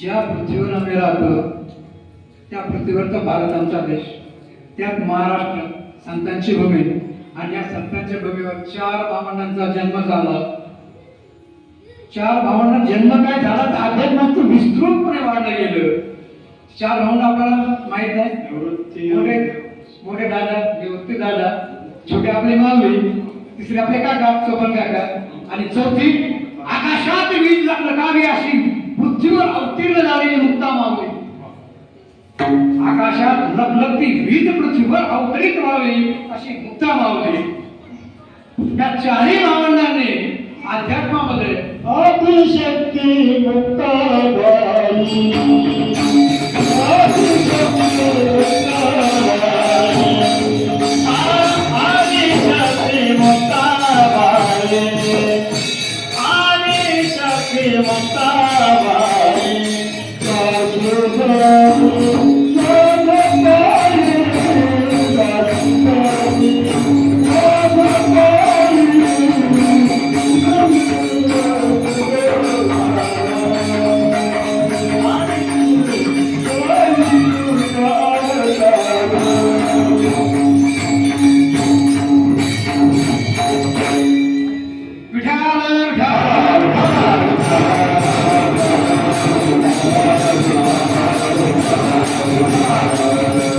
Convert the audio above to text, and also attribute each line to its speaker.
Speaker 1: ज्या पृथ्वीवर आम्ही राहतो त्या पृथ्वीवरचा भारत आमचा देश. त्यात महाराष्ट्र संतांची भूमी. आणि या संतांच्या भूमीवर चार भावंडांचा जन्म झाला. चार भावंडांना जन्म काय झाला? तर अध्यात्माचं विस्तृतपणे वाढलं गेलं. चार भावंड आपल्याला माहीत आहे. मोठे मोठे दादा निवृत्ती दादा. छोटे आपले मावली तिसरे आपले काका सोबन काका. आणि चौथी आकाशात लपलपती वीज पृथ्वीवर अवतरित व्हावी अशी मुद्दा मावली त्या चारही मावंडांनी अध्यात्मामध्ये
Speaker 2: अतिशक्ती मुक्ताबाई Thank you.